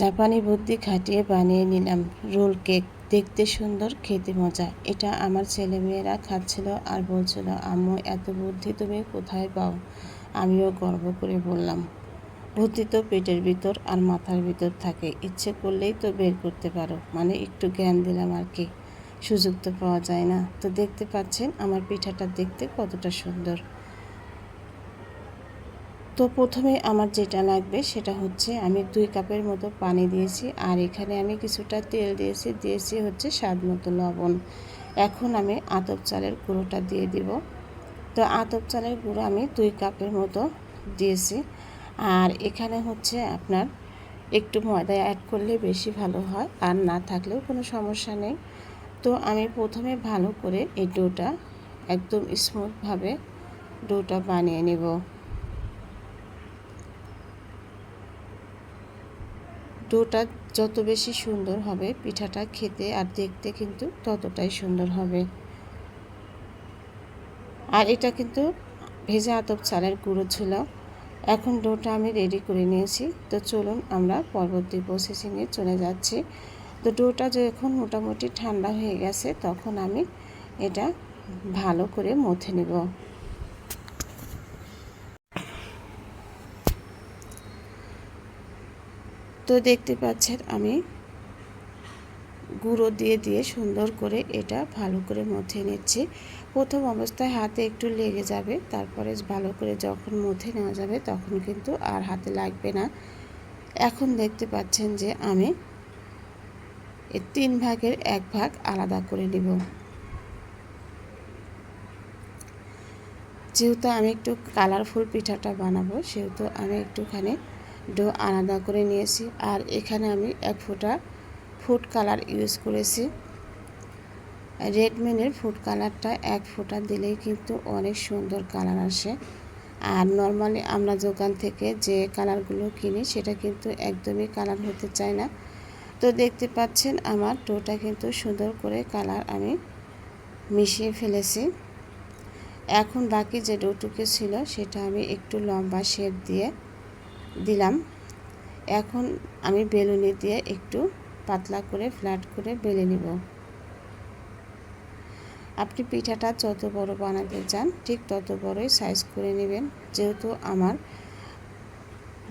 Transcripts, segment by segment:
জাপানি বুদ্ধি খাটিয়ে বানিয়ে নিলাম রোল কেক। দেখতে সুন্দর, খেতে মজা। এটা আমার ছেলেমেয়েরা খাচ্ছিল আর বলছিল, আম্মু, এত বুদ্ধি তুমি কোথায় পাও? আমিও গর্ব করে বললাম, বুদ্ধি তো পেটের ভিতর আর মাথার ভিতর থাকে। ইচ্ছে করলেই তো বের করতে পারো। মানে একটু জ্ঞান দিলাম আর কি। সুযোগ তো পাওয়া যায় না। তো দেখতে পাচ্ছেন আমার পিঠাটা দেখতে কতটা সুন্দর। তো প্রথমে আমার যেটা লাগবে সেটা হচ্ছে আমি দুই কাপের মতো পানি দিয়েছি আর এখানে আমি কিছুটা তেল দিয়েছি দিয়েছি হচ্ছে স্বাদ মতো লবণ। এখন আমি আতপ চালের গুঁড়োটা দিয়ে দিব। তো আতপ চালের গুঁড়ো আমি দুই কাপের মতো দিয়েছি। আর এখানে হচ্ছে আপনার একটু ময়দা অ্যাড করলে বেশি ভালো হয়, আর না থাকলেও কোনো সমস্যা নেই। তো আমি প্রথমে ভালো করে এই ডোটা একদম স্মুথভাবে ডোটা বানিয়ে নেব। ডোটা যত বেশি সুন্দর হবে, পিঠাটা খেতে আর দেখতে কিন্তু ততটাই সুন্দর হবে। আর এটা কিন্তু ভেজা আতপ চালের গুঁড়ো ছিল। এখন ডোটা আমি রেডি করে নিয়েছি। তো চলুন আমরা পরবর্তী প্রসেসিংয়ে চলে যাচ্ছি। তো ডোটা যখন মোটামুটি ঠান্ডা হয়ে গেছে, তখন আমি এটা ভালো করে মথে নেব। তো দেখতে পাচ্ছেন আমি গুঁড়ো দিয়ে দিয়ে সুন্দর করে এটা ভালো করে মথে নিচ্ছি। প্রথম অবস্থায় হাতে একটু লেগে যাবে, তারপরে ভালো করে যখন মথে নেওয়া যাবে তখন কিন্তু আর হাতে লাগবে না। এখন দেখতে পাচ্ছেন যে আমি তিন ভাগের এক ভাগ আলাদা করে নিব। যেহেতু আমি একটু কালারফুল পিঠাটা বানাবো, সেহেতু আমি একটুখানি ডো আলাদা করে নিয়েছি। আর এখানে আমি এক ফোঁটা ফুড কালার ইউজ করেছি। রেডমিনের ফুড কালারটা এক ফোঁটা দিলেই কিন্তু অনেক সুন্দর কালার আসে। আর নর্মালি আমরা দোকান থেকে যে কালারগুলো কিনি, সেটা কিন্তু একদমই কালার হতে চায় না। তো দেখতে পাচ্ছেন আমার টোটা কিন্তু সুন্দর করে কালার আমি মিশিয়ে ফেলেছি। এখন বাকি যে ডোটুকে ছিল, সেটা আমি একটু লম্বা শেপ দিয়ে দিলাম। এখন আমি বেলুনি দিয়ে একটু পাতলা করে ফ্ল্যাট করে বেলে নিব। আপনি পিঠাটা যত বড় বানাতে চান, ঠিক তত বড়ই সাইজ করে নেবেন। যেহেতু আমার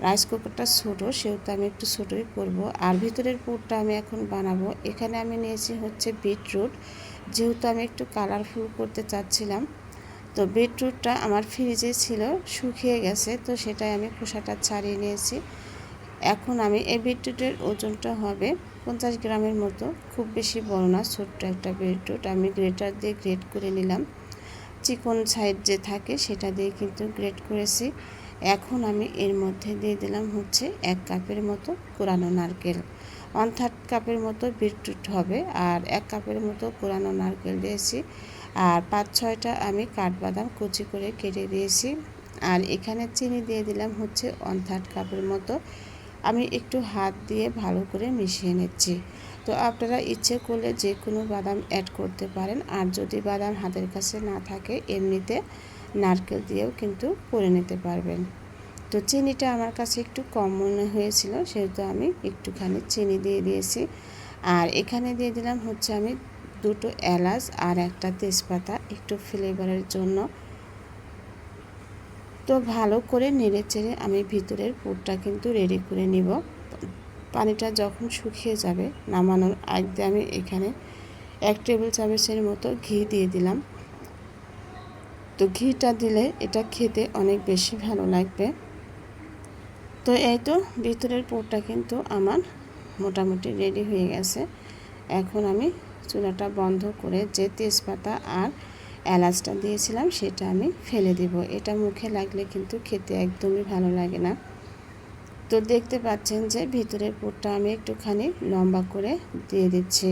রাইস কুকারটা ছোটো, সেহেতু আমি একটু ছোটোই করব। আর ভিতরের পুরটা আমি এখন বানাবো। এখানে আমি নিয়েছি হচ্ছে বিটরুট যেহেতু আমি একটু কালারফুল করতে চাচ্ছিলাম তো বিটরুটটা আমার ফ্রিজে ছিল, শুকিয়ে গেছে, তো সেটাই আমি খোসাটা ছাড়িয়ে নিয়েছি। এখন আমি এই বিটরুটের ওজনটা হবে পঞ্চাশ গ্রামের মতো, খুব বেশি বড় না, ছোট্ট একটা বিটরুট আমি গ্রেটার দিয়ে গ্রেট করে নিলাম। চিকন সাইড যে থাকে, সেটা দিয়ে কিন্তু গ্রেট করেছি। এখন আমি এর মধ্যে দিয়ে দিলাম হচ্ছে এক কাপের মতো কোরানো নারকেল। ওয়ান থার্ড কাপের মতো বিটরুট হবে, আর এক কাপের মতো কোরানো নারকেল দিয়েছি। আর পাঁচ, ছয়টা আমি কাঠবাদাম কুচি করে কেটে দিয়েছি। আর এখানে চিনি দিয়ে দিলাম হচ্ছে ওয়ান থার্ড কাপের মতো। আমি একটু হাত দিয়ে ভালো করে মিশিয়ে নিচ্ছি। তো আপনারা ইচ্ছে করলে যে কোনো বাদাম অ্যাড করতে পারেন। আর যদি বাদাম হাতের কাছে না থাকে, এমনিতে নারকেল দিয়েও কিন্তু করে নিতে পারবেন। তো চিনিটা আমার কাছে একটু কম মনে হয়েছিল, সেহেতু আমি একটুখানি চিনি দিয়ে দিয়েছি। আর এখানে দিয়ে দিলাম হচ্ছে আমি দুটো এলাচ আর একটা তেজপাতা একটু ফ্লেভারের জন্য। তো ভালো করে নেড়ে চেড়ে আমি ভিতরের পুরটা কিন্তু রেডি করে নিব। পানিটা যখন শুকিয়ে যাবে নামানোর আগে আমি এখানে এক টেবিল চামচের মতো ঘি দিয়ে দিলাম। তো ঘিটা দিলে এটা খেতে অনেক বেশি ভালো লাগবে। তো এই তো ভিতরের পুরটা কিন্তু আমার মোটামুটি রেডি হয়ে গেছে। এখন আমি চুলাটা বন্ধ করে যে তেজপাতা আর এলাচটা দিয়েছিলাম, সেটা আমি ফেলে দেব। এটা মুখে লাগলে কিন্তু খেতে একদমই ভালো লাগে না। তো দেখতে পাচ্ছেন যে ভিতরের পোটটা আমি একটুখানি লম্বা করে দিয়ে দিচ্ছি।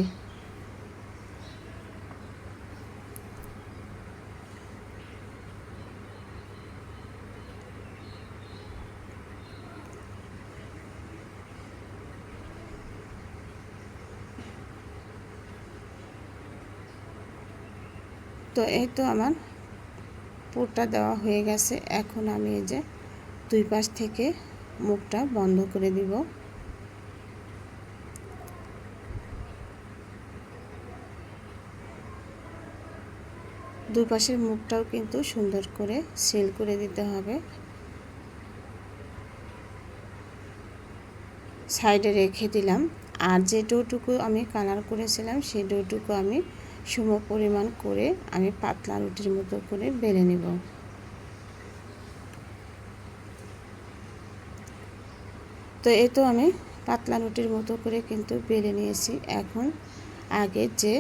তো এই তো আমার পুরটা দেওয়া হয়ে গেছে। এখন আমি এই যে দুই পাশ থেকে মুখটা বন্ধ করে দিব। দুই পাশের মুখটাও কিন্তু সুন্দর করে সিল করে দিতে হবে। সাইডে রেখে দিলাম। আর যে ডোটুকু আমি কালার করেছিলাম, সেই ডোটুকু আমি সম পরিমাণ করে আমি পাতলা রুটির মতো করে বেলে নেব। তো এ তো আমি পাতলা রুটির মতো করে কিন্তু বেলে নিয়েছি। এখন আগে যে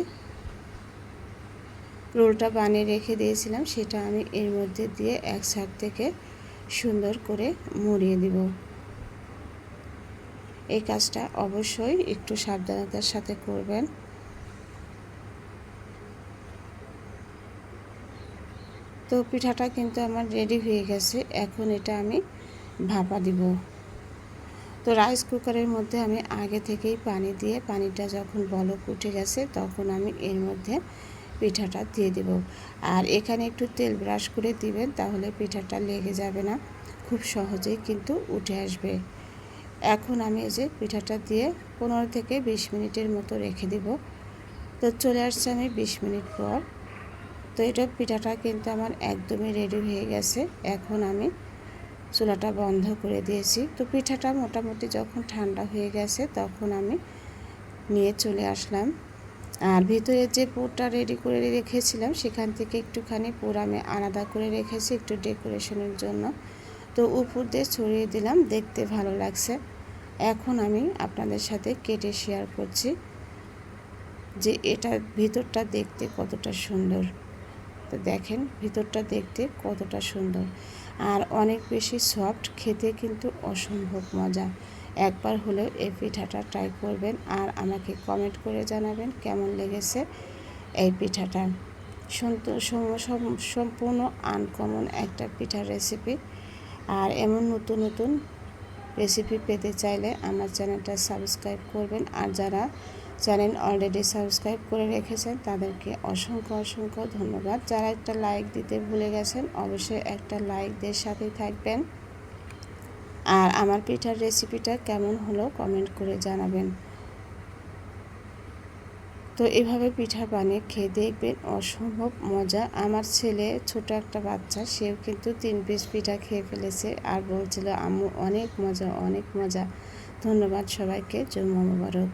রোলটা বানিয়ে রেখে দিয়েছিলাম, সেটা আমি এর মধ্যে দিয়ে এক সাইড থেকে সুন্দর করে মুড়িয়ে দিব। এই কাজটা অবশ্যই একটু সাবধানতার সাথে করবেন। তো পিঠাটা কিন্তু আমার রেডি হয়ে গেছে। এখন এটা আমি ভাপা দিব। তো রাইস কুকারের মধ্যে আমি আগে থেকেই পানি দিয়ে, পানিটা যখন বলক উঠে গেছে, তখন আমি এর মধ্যে পিঠাটা দিয়ে দেব। আর এখানে একটু তেল ব্রাশ করে দিবেন, তাহলে পিঠাটা লেগে যাবে না। খুব সহজেই কিন্তু উঠে আসবে। এখন আমি এই যে পিঠাটা দিয়ে পনেরো থেকে বিশ মিনিটের মতো রেখে দিব। তো চলে আসছে আমি বিশ মিনিট পর। তো এটা পিঠাটা কিন্তু আমার একদমই রেডি হয়ে গেছে। এখন আমি চুলাটা বন্ধ করে দিয়েছি। তো পিঠাটা মোটামুটি যখন ঠান্ডা হয়ে গেছে তখন আমি নিয়ে চলে আসলাম। আর ভিতরে যে পুরটা রেডি করে রেখেছিলাম সেখান থেকে একটুখানি পুর আমি আলাদা করে রেখেছি একটু ডেকোরেশনের জন্য। তো উপর দিয়ে ছড়িয়ে দিলাম, দেখতে ভালো লাগছে। এখন আমি আপনাদের সাথে কেটে শেয়ার করছি যে এটা ভিতরটা দেখতে কতটা সুন্দর। তো দেখেন ভিতরটা দেখতে কতটা সুন্দর। আর অনেক বেশি সফট খেতে কিন্তু অসম্ভব মজা। একবার হলেও এই পিঠাটা ট্রাই করবেন আর আমাকে কমেন্ট করে জানাবেন কেমন লেগেছে এই পিঠাটা। সম্পূর্ণ আনকমন একটা পিঠার রেসিপি আর এমন নতুন নতুন রেসিপি পেতে চাইলে আমার চ্যানেলটা সাবস্ক্রাইব করবেন। আর যারা চ্যানেল অলরেডি সাবস্ক্রাইব করে রেখেছেন, তাদেরকে অসংখ্য অসংখ্য ধন্যবাদ। যারা একটা লাইক দিতে ভুলে গেছেন, অবশ্যই একটা লাইক দিয়ে সাথেই থাকবেন। আর আমার পিঠার রেসিপিটা কেমন হলো কমেন্ট করে জানাবেন। তো এভাবে পিঠা বানিয়ে খেয়ে দেখবেন অসম্ভব মজা। আমার ছেলে ছোট একটা বাচ্চা, সেও কিন্তু তিন পিস পিঠা খেয়ে ফেলেছে আর বলছিল, আম্মু, অনেক মজা অনেক মজা। ধন্যবাদ সবাইকে জন্ম মোবারক।